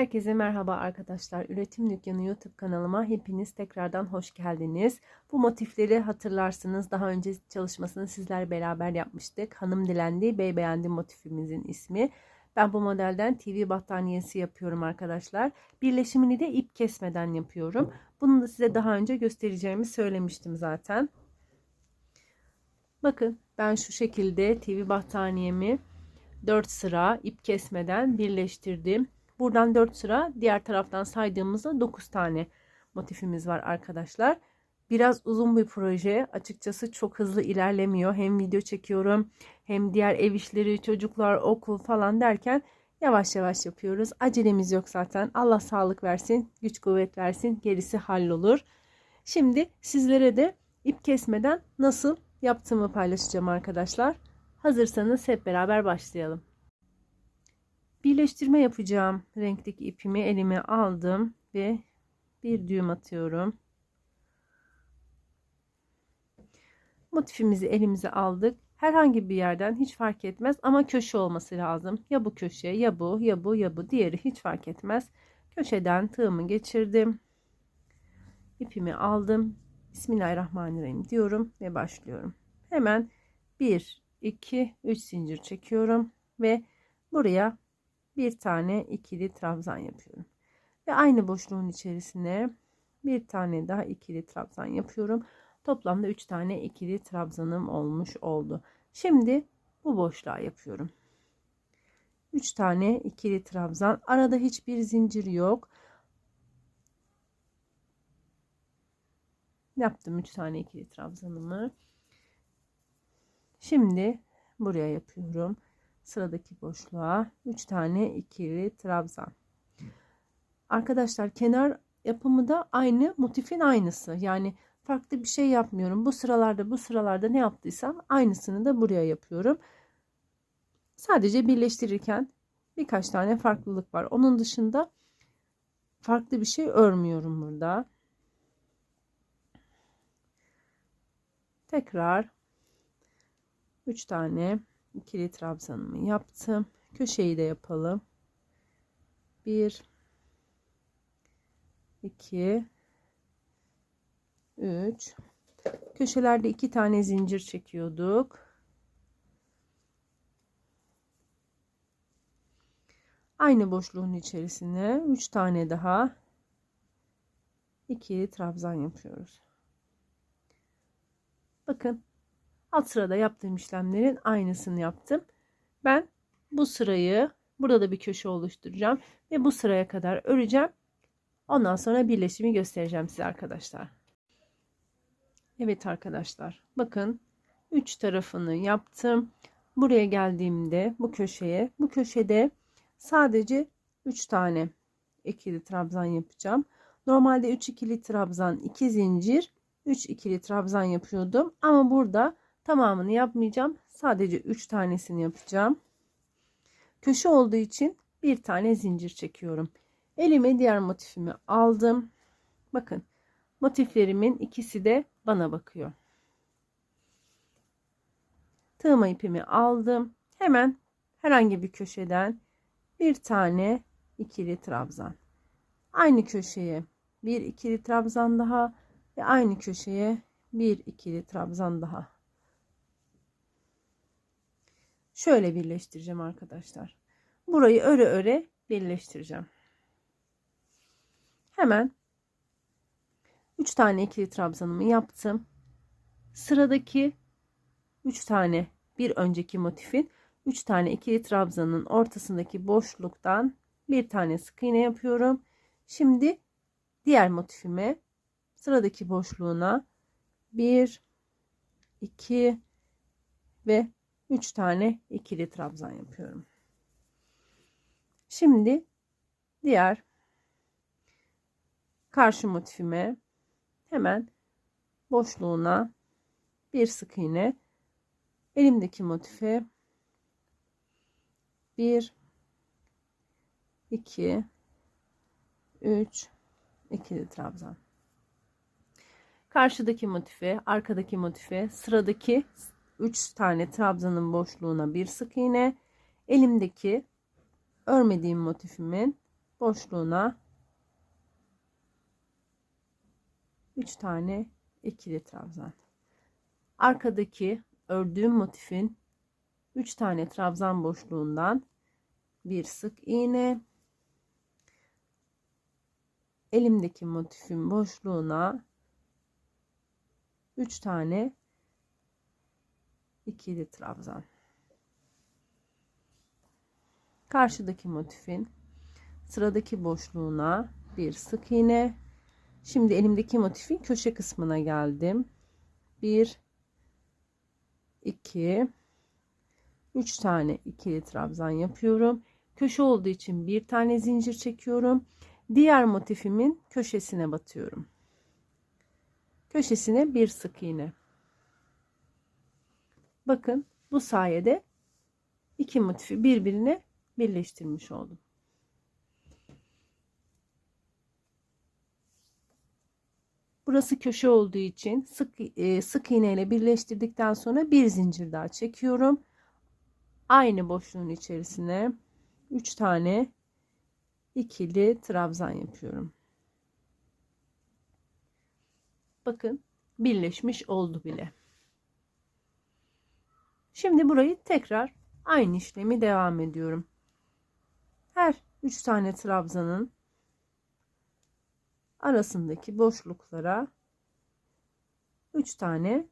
Herkese merhaba arkadaşlar. Üretim Dükkanı YouTube kanalıma hepiniz tekrardan hoş geldiniz. Bu motifleri hatırlarsınız. Daha önce çalışmasını sizler beraber yapmıştık. Hanım Dilendi, Bey Beğendi motifimizin ismi. Ben bu modelden TV battaniyesi yapıyorum arkadaşlar. Birleşimini de ip kesmeden yapıyorum. Bunu da size daha önce göstereceğimi söylemiştim zaten. Bakın ben şu şekilde TV battaniyemi 4 sıra ip kesmeden birleştirdim. Buradan 4 sıra diğer taraftan saydığımızda 9 tane motifimiz var arkadaşlar. Biraz uzun bir proje. Açıkçası çok hızlı ilerlemiyor. Hem video çekiyorum hem diğer ev işleri, çocuklar, okul falan derken yavaş yavaş yapıyoruz. Acelemiz yok zaten. Allah sağlık versin, güç kuvvet versin. Gerisi hallolur. Şimdi sizlere de ip kesmeden nasıl yaptığımı paylaşacağım arkadaşlar. Hazırsanız hep beraber başlayalım. Birleştirme yapacağım renkteki ipimi elime aldım ve bir düğüm atıyorum. Motifimizi elimize aldık. Herhangi bir yerden hiç fark etmez ama köşe olması lazım. Ya bu köşe ya bu ya bu ya bu diğeri hiç fark etmez. Köşeden tığımı geçirdim. İpimi aldım. Bismillahirrahmanirrahim diyorum ve başlıyorum. Hemen 1 2 3 zincir çekiyorum ve buraya bir tane ikili trabzan yapıyorum. Ve aynı boşluğun içerisine bir tane daha ikili trabzan yapıyorum. Toplamda 3 tane ikili trabzanım olmuş oldu. Şimdi bu boşluğa yapıyorum. 3 tane ikili trabzan. Arada hiçbir zincir yok. Yaptım 3 tane ikili trabzanımı. Şimdi buraya yapıyorum sıradaki boşluğa 3 tane ikili trabzan. Arkadaşlar kenar yapımı da aynı motifin aynısı. Yani farklı bir şey yapmıyorum. Bu sıralarda bu sıralarda ne yaptıysam aynısını da buraya yapıyorum. Sadece birleştirirken birkaç tane farklılık var. Onun dışında farklı bir şey örmüyorum burada. Tekrar 3 tane ikili trabzanımı yaptım. Köşeyi de yapalım. 1 2 3 Köşelerde iki tane zincir çekiyorduk. Aynı boşluğun içerisine 3 tane daha ikili trabzan yapıyoruz. Bakın alt sırada yaptığım işlemlerin aynısını yaptım. Ben bu sırayı burada da bir köşe oluşturacağım ve bu sıraya kadar öreceğim. Ondan sonra birleşimi göstereceğim size arkadaşlar. Evet arkadaşlar bakın 3 tarafını yaptım. Buraya geldiğimde bu köşeye bu köşede sadece 3 tane ikili trabzan yapacağım. Normalde 3 ikili trabzan 2 zincir 3 ikili trabzan yapıyordum ama burada Tamamını yapmayacağım. Sadece 3 tanesini yapacağım. Köşe olduğu için bir tane zincir çekiyorum. Elime diğer motifimi aldım. Bakın motiflerimin ikisi de bana bakıyor. Tığma ipimi aldım. Hemen herhangi bir köşeden bir tane ikili trabzan. Aynı köşeye bir ikili trabzan daha ve aynı köşeye bir ikili trabzan daha. Şöyle birleştireceğim arkadaşlar. Burayı öre öre birleştireceğim. Hemen 3 tane ikili trabzanımı yaptım. Sıradaki 3 tane bir önceki motifin 3 tane ikili trabzanın ortasındaki boşluktan bir tane sık iğne yapıyorum. Şimdi diğer motifime sıradaki boşluğuna 1 2 ve 3 tane ikili trabzan yapıyorum. Şimdi diğer karşı motifime hemen boşluğuna bir sık iğne elimdeki motife 1 2 3 ikili trabzan karşıdaki motife arkadaki motife sıradaki 3 tane trabzanın boşluğuna bir sık iğne elimdeki örmediğim motifimin boşluğuna 3 tane ikili trabzan. Arkadaki ördüğüm motifin 3 tane trabzan boşluğundan bir sık iğne elimdeki motifin boşluğuna 3 tane ikili trabzan. Karşıdaki motifin sıradaki boşluğuna bir sık iğne. Şimdi elimdeki motifin köşe kısmına geldim. 1 2 3 tane ikili trabzan yapıyorum. Köşe olduğu için bir tane zincir çekiyorum. Diğer motifimin köşesine batıyorum. Köşesine bir sık iğne. Bakın bu sayede iki motifi birbirine birleştirmiş oldum. Burası köşe olduğu için sık e, sık iğne ile birleştirdikten sonra bir zincir daha çekiyorum. Aynı boşluğun içerisine 3 tane ikili trabzan yapıyorum. Bakın birleşmiş oldu bile. Şimdi burayı tekrar aynı işlemi devam ediyorum. Her 3 tane trabzanın arasındaki boşluklara 3 tane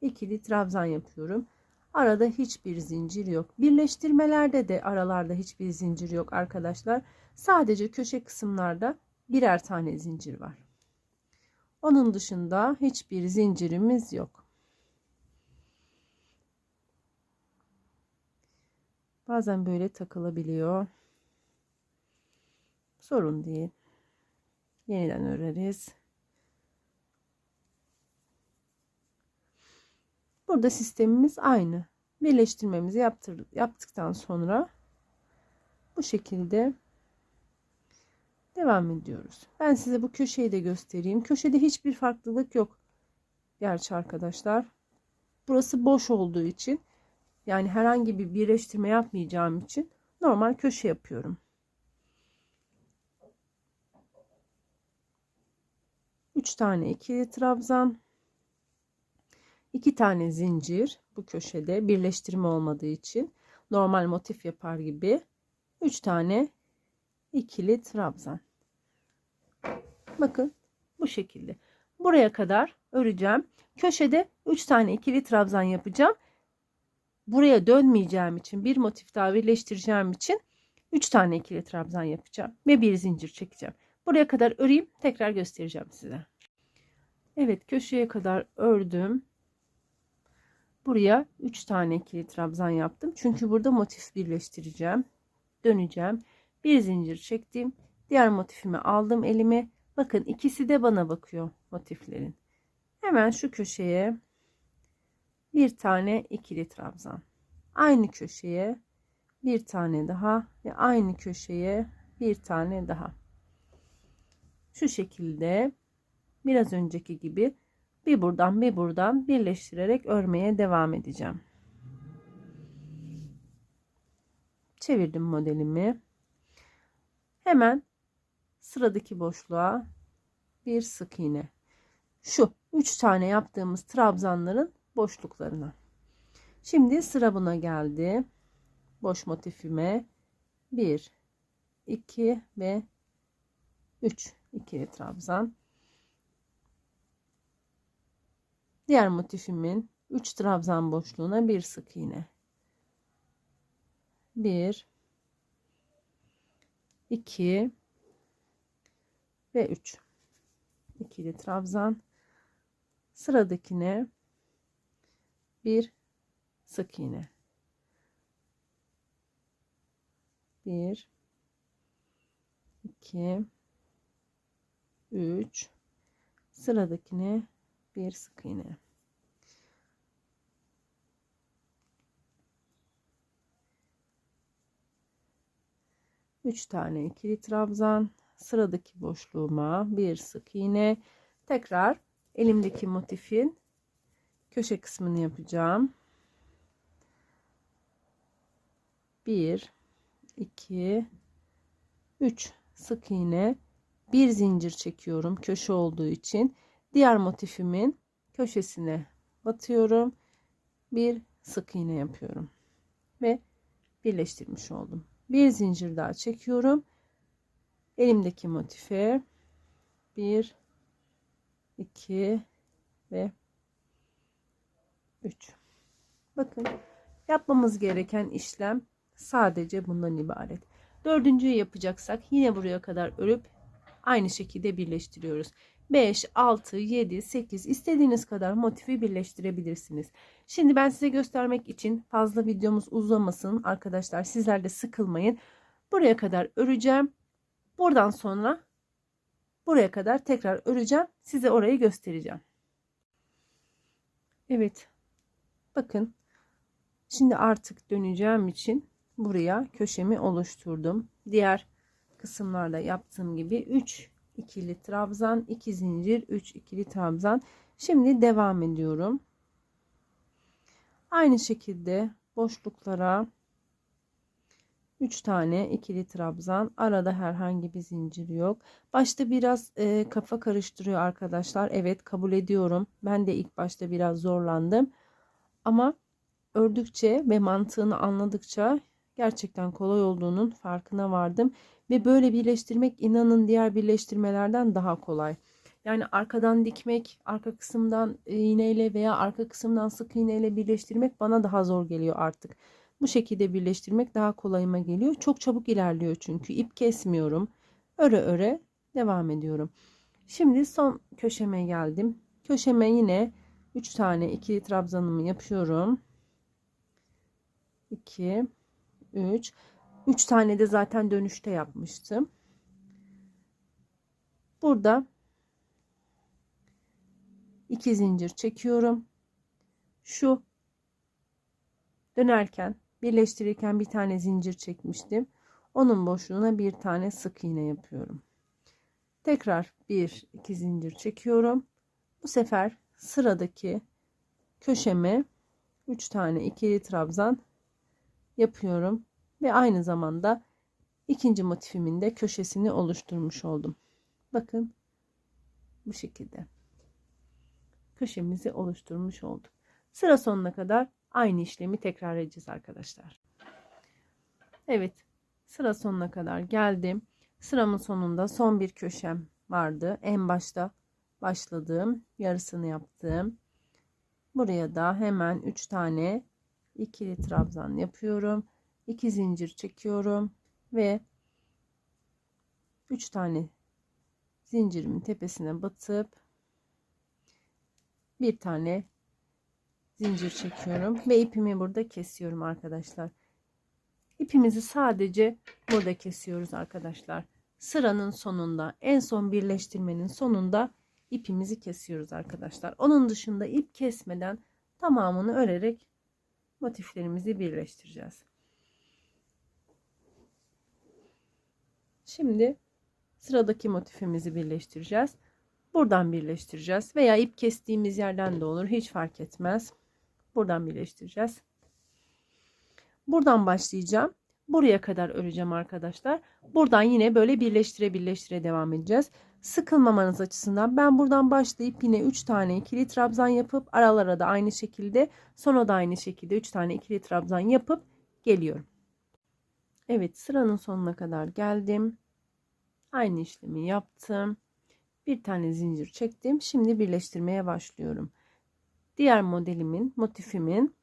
ikili trabzan yapıyorum. Arada hiçbir zincir yok. Birleştirmelerde de aralarda hiçbir zincir yok arkadaşlar. Sadece köşe kısımlarda birer tane zincir var. Onun dışında hiçbir zincirimiz yok. Bazen böyle takılabiliyor. Sorun değil. Yeniden öreriz. Burada sistemimiz aynı. Birleştirmemizi yaptır, yaptıktan sonra bu şekilde devam ediyoruz. Ben size bu köşeyi de göstereyim. Köşede hiçbir farklılık yok. Gerçi arkadaşlar. Burası boş olduğu için yani herhangi bir birleştirme yapmayacağım için normal köşe yapıyorum. 3 tane ikili trabzan. 2 tane zincir bu köşede birleştirme olmadığı için normal motif yapar gibi 3 tane ikili trabzan. Bakın bu şekilde. Buraya kadar öreceğim. Köşede 3 tane ikili trabzan yapacağım buraya dönmeyeceğim için bir motif daha birleştireceğim için 3 tane ikili trabzan yapacağım ve bir zincir çekeceğim buraya kadar öreyim tekrar göstereceğim size Evet köşeye kadar ördüm. Buraya 3 tane ikili trabzan yaptım. Çünkü burada motif birleştireceğim. Döneceğim. Bir zincir çektim. Diğer motifimi aldım elime. Bakın ikisi de bana bakıyor motiflerin. Hemen şu köşeye bir tane ikili trabzan. Aynı köşeye bir tane daha ve aynı köşeye bir tane daha. Şu şekilde biraz önceki gibi bir buradan bir buradan birleştirerek örmeye devam edeceğim. Çevirdim modelimi. Hemen sıradaki boşluğa bir sık iğne. Şu 3 tane yaptığımız trabzanların boşluklarına. Şimdi sıra buna geldi. Boş motifime 1 2 ve 3 ikili trabzan. Diğer motifimin 3 trabzan boşluğuna bir sık iğne. 1 2 ve 3 ikili trabzan sıradakine bir sık iğne. 1 2 3 sıradakine bir sık iğne. Üç tane ikili trabzan. Sıradaki boşluğuma bir sık iğne. Tekrar elimdeki motifin köşe kısmını yapacağım. 1 2 3 sık iğne. Bir zincir çekiyorum köşe olduğu için. Diğer motifimin köşesine batıyorum. Bir sık iğne yapıyorum ve birleştirmiş oldum. Bir zincir daha çekiyorum. Elimdeki motife 1 2 ve 3 bakın yapmamız gereken işlem sadece bundan ibaret. Dördüncüyü yapacaksak yine buraya kadar örüp aynı şekilde birleştiriyoruz. 5 6 7 8 istediğiniz kadar motifi birleştirebilirsiniz. Şimdi ben size göstermek için fazla videomuz uzamasın. Arkadaşlar sizler de sıkılmayın. Buraya kadar öreceğim. Buradan sonra buraya kadar tekrar öreceğim. Size orayı göstereceğim. Evet bakın şimdi artık döneceğim için buraya köşemi oluşturdum. Diğer kısımlarda yaptığım gibi 3 ikili trabzan 2 zincir 3 ikili trabzan. Şimdi devam ediyorum. Aynı şekilde boşluklara 3 tane ikili trabzan. Arada herhangi bir zincir yok. Başta biraz e, kafa karıştırıyor arkadaşlar. Evet kabul ediyorum. Ben de ilk başta biraz zorlandım ama ördükçe ve mantığını anladıkça gerçekten kolay olduğunun farkına vardım ve böyle birleştirmek inanın diğer birleştirmelerden daha kolay. Yani arkadan dikmek, arka kısımdan iğneyle veya arka kısımdan sık iğneyle birleştirmek bana daha zor geliyor artık. Bu şekilde birleştirmek daha kolayıma geliyor. Çok çabuk ilerliyor çünkü ip kesmiyorum. Öre öre devam ediyorum. Şimdi son köşeme geldim. Köşeme yine 3 tane ikili trabzanımı yapıyorum. 2 3 3 tane de zaten dönüşte yapmıştım. Burada 2 zincir çekiyorum. Şu dönerken birleştirirken bir tane zincir çekmiştim. Onun boşluğuna bir tane sık iğne yapıyorum. Tekrar bir iki zincir çekiyorum. Bu sefer sıradaki köşeme 3 tane ikili trabzan yapıyorum ve aynı zamanda ikinci motifimin de köşesini oluşturmuş oldum. Bakın bu şekilde köşemizi oluşturmuş olduk. Sıra sonuna kadar aynı işlemi tekrar edeceğiz arkadaşlar. Evet sıra sonuna kadar geldim. Sıramın sonunda son bir köşem vardı. En başta başladığım yarısını yaptım. Buraya da hemen 3 tane ikili trabzan yapıyorum. 2 zincir çekiyorum ve 3 tane zincirimin tepesine batıp bir tane zincir çekiyorum ve ipimi burada kesiyorum arkadaşlar. İpimizi sadece burada kesiyoruz arkadaşlar. Sıranın sonunda en son birleştirmenin sonunda ipimizi kesiyoruz arkadaşlar. Onun dışında ip kesmeden tamamını örerek motiflerimizi birleştireceğiz. Şimdi sıradaki motifimizi birleştireceğiz. Buradan birleştireceğiz veya ip kestiğimiz yerden de olur hiç fark etmez. Buradan birleştireceğiz. Buradan başlayacağım. Buraya kadar öreceğim arkadaşlar. Buradan yine böyle birleştire birleştire devam edeceğiz. Sıkılmamanız açısından ben buradan başlayıp yine 3 tane ikili trabzan yapıp aralara da aynı şekilde sonra da aynı şekilde 3 tane ikili trabzan yapıp geliyorum. Evet sıranın sonuna kadar geldim. Aynı işlemi yaptım. Bir tane zincir çektim. Şimdi birleştirmeye başlıyorum. Diğer modelimin, motifimin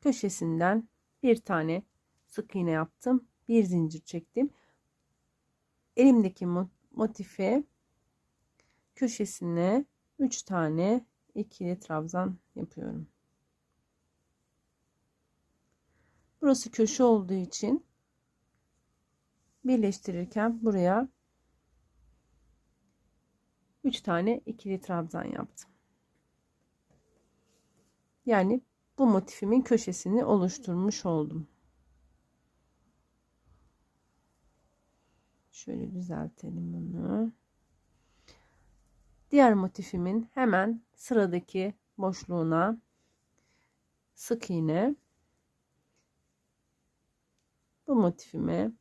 köşesinden bir tane sık iğne yaptım. Bir zincir çektim. Elimdeki motife köşesine 3 tane ikili trabzan yapıyorum. Burası köşe olduğu için birleştirirken buraya 3 tane ikili trabzan yaptım. Yani bu motifimin köşesini oluşturmuş oldum. Şöyle düzeltelim bunu. Diğer motifimin hemen sıradaki boşluğuna sık iğne bu motifime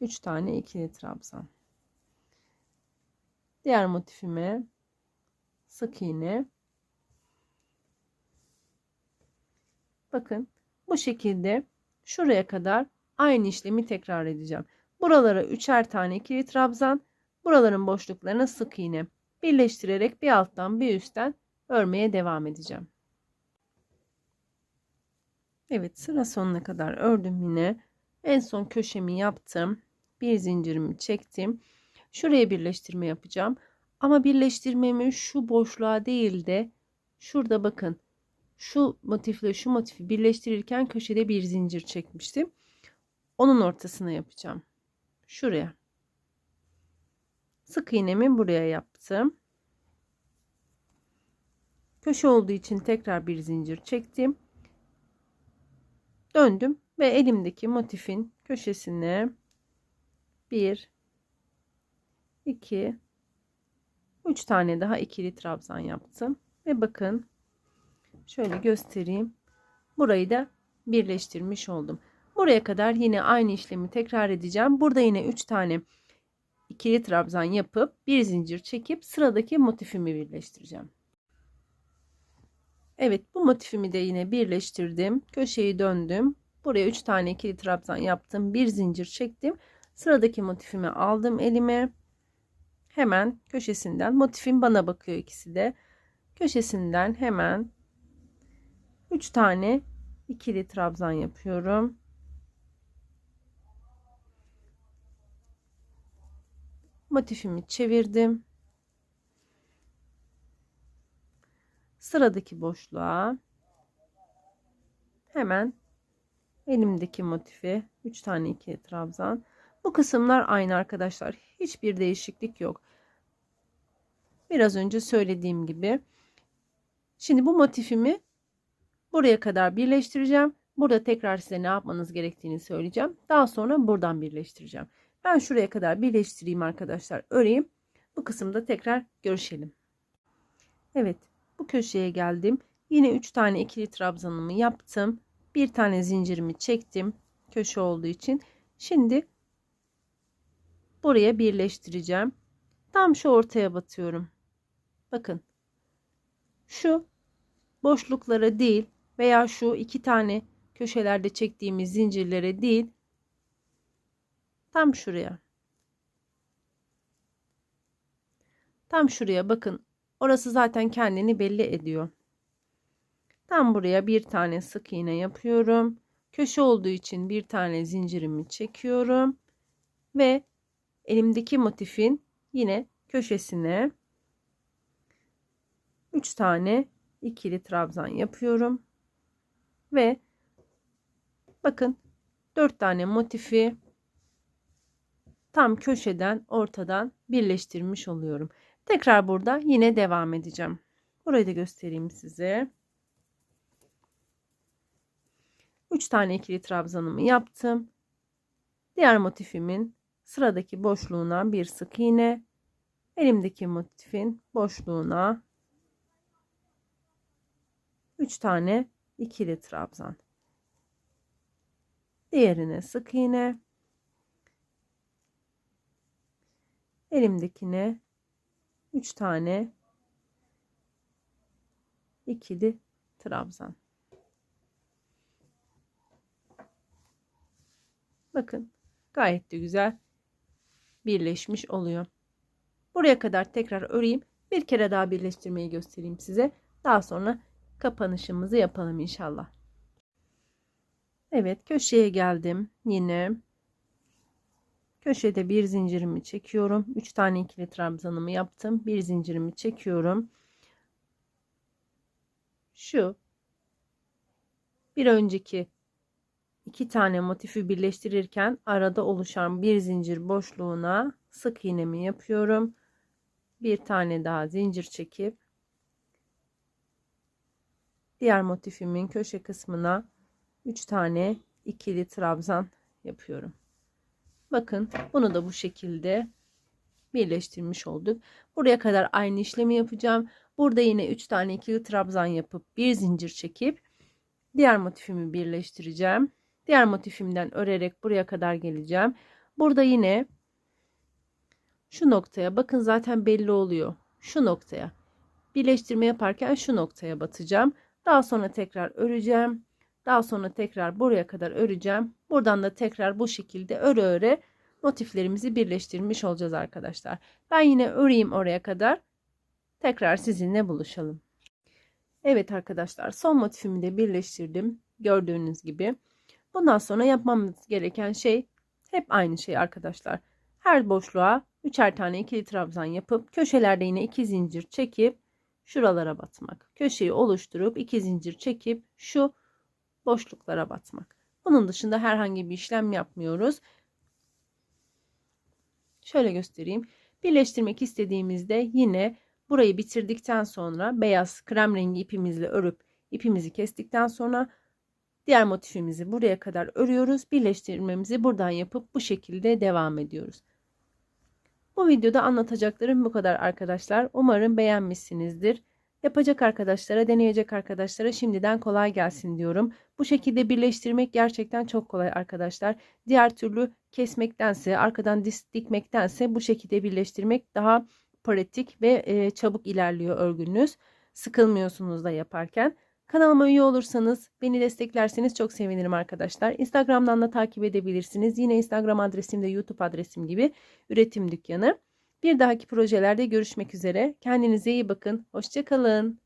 3 tane ikili trabzan. Diğer motifime sık iğne. Bakın bu şekilde şuraya kadar aynı işlemi tekrar edeceğim. Buralara üçer tane ikili trabzan, buraların boşluklarına sık iğne birleştirerek bir alttan bir üstten örmeye devam edeceğim. Evet sıra sonuna kadar ördüm yine. En son köşemi yaptım. Bir zincirimi çektim. Şuraya birleştirme yapacağım. Ama birleştirmemi şu boşluğa değil de şurada bakın şu motifle şu motifi birleştirirken köşede bir zincir çekmiştim. Onun ortasına yapacağım. Şuraya. Sık iğnemi buraya yaptım. Köşe olduğu için tekrar bir zincir çektim. Döndüm ve elimdeki motifin köşesine 1 2 3 tane daha ikili trabzan yaptım ve bakın şöyle göstereyim. Burayı da birleştirmiş oldum. Buraya kadar yine aynı işlemi tekrar edeceğim. Burada yine 3 tane ikili trabzan yapıp bir zincir çekip sıradaki motifimi birleştireceğim. Evet bu motifimi de yine birleştirdim. Köşeyi döndüm. Buraya 3 tane ikili trabzan yaptım. Bir zincir çektim. Sıradaki motifimi aldım elime. Hemen köşesinden motifim bana bakıyor ikisi de. Köşesinden hemen 3 tane ikili trabzan yapıyorum. Motifimi çevirdim. Sıradaki boşluğa hemen elimdeki motifi 3 tane ikili trabzan. Bu kısımlar aynı arkadaşlar. Hiçbir değişiklik yok. Biraz önce söylediğim gibi. Şimdi bu motifimi buraya kadar birleştireceğim. Burada tekrar size ne yapmanız gerektiğini söyleyeceğim. Daha sonra buradan birleştireceğim. Ben şuraya kadar birleştireyim arkadaşlar. Öreyim. Bu kısımda tekrar görüşelim. Evet. Bu köşeye geldim. Yine 3 tane ikili trabzanımı yaptım. Bir tane zincirimi çektim. Köşe olduğu için. Şimdi buraya birleştireceğim. Tam şu ortaya batıyorum. Bakın. Şu boşluklara değil veya şu iki tane köşelerde çektiğimiz zincirlere değil. Tam şuraya. Tam şuraya bakın. Orası zaten kendini belli ediyor. Tam buraya bir tane sık iğne yapıyorum. Köşe olduğu için bir tane zincirimi çekiyorum. Ve elimdeki motifin yine köşesine 3 tane ikili trabzan yapıyorum. Ve bakın 4 tane motifi tam köşeden ortadan birleştirmiş oluyorum. Tekrar burada yine devam edeceğim. Burayı da göstereyim size. 3 tane ikili trabzanımı yaptım. Diğer motifimin sıradaki boşluğuna bir sık iğne, elimdeki motifin boşluğuna 3 tane ikili trabzan. Diğerine sık iğne. Elimdekine 3 tane ikili trabzan. Bakın gayet de güzel birleşmiş oluyor. Buraya kadar tekrar öreyim. Bir kere daha birleştirmeyi göstereyim size. Daha sonra kapanışımızı yapalım inşallah. Evet köşeye geldim. Yine köşede bir zincirimi çekiyorum. 3 tane ikili trabzanımı yaptım. Bir zincirimi çekiyorum. Şu bir önceki iki tane motifi birleştirirken arada oluşan bir zincir boşluğuna sık iğnemi yapıyorum. Bir tane daha zincir çekip diğer motifimin köşe kısmına 3 tane ikili trabzan yapıyorum. Bakın bunu da bu şekilde birleştirmiş olduk. Buraya kadar aynı işlemi yapacağım. Burada yine 3 tane ikili trabzan yapıp bir zincir çekip diğer motifimi birleştireceğim. Diğer motifimden örerek buraya kadar geleceğim. Burada yine şu noktaya bakın zaten belli oluyor. Şu noktaya. Birleştirme yaparken şu noktaya batacağım. Daha sonra tekrar öreceğim. Daha sonra tekrar buraya kadar öreceğim. Buradan da tekrar bu şekilde öre öre motiflerimizi birleştirmiş olacağız arkadaşlar. Ben yine öreyim oraya kadar. Tekrar sizinle buluşalım. Evet arkadaşlar son motifimi de birleştirdim. Gördüğünüz gibi. Bundan sonra yapmamız gereken şey hep aynı şey arkadaşlar. Her boşluğa üçer tane ikili trabzan yapıp köşelerde yine iki zincir çekip şuralara batmak. Köşeyi oluşturup iki zincir çekip şu boşluklara batmak. Bunun dışında herhangi bir işlem yapmıyoruz. Şöyle göstereyim. Birleştirmek istediğimizde yine burayı bitirdikten sonra beyaz krem rengi ipimizle örüp ipimizi kestikten sonra diğer motifimizi buraya kadar örüyoruz. Birleştirmemizi buradan yapıp bu şekilde devam ediyoruz. Bu videoda anlatacaklarım bu kadar arkadaşlar. Umarım beğenmişsinizdir. Yapacak arkadaşlara, deneyecek arkadaşlara şimdiden kolay gelsin diyorum. Bu şekilde birleştirmek gerçekten çok kolay arkadaşlar. Diğer türlü kesmektense, arkadan dikmektense bu şekilde birleştirmek daha pratik ve e, çabuk ilerliyor örgünüz. Sıkılmıyorsunuz da yaparken. Kanalıma üye olursanız, beni desteklerseniz çok sevinirim arkadaşlar. Instagram'dan da takip edebilirsiniz. Yine Instagram adresim de YouTube adresim gibi üretim dükkanı. Bir dahaki projelerde görüşmek üzere. Kendinize iyi bakın. Hoşçakalın.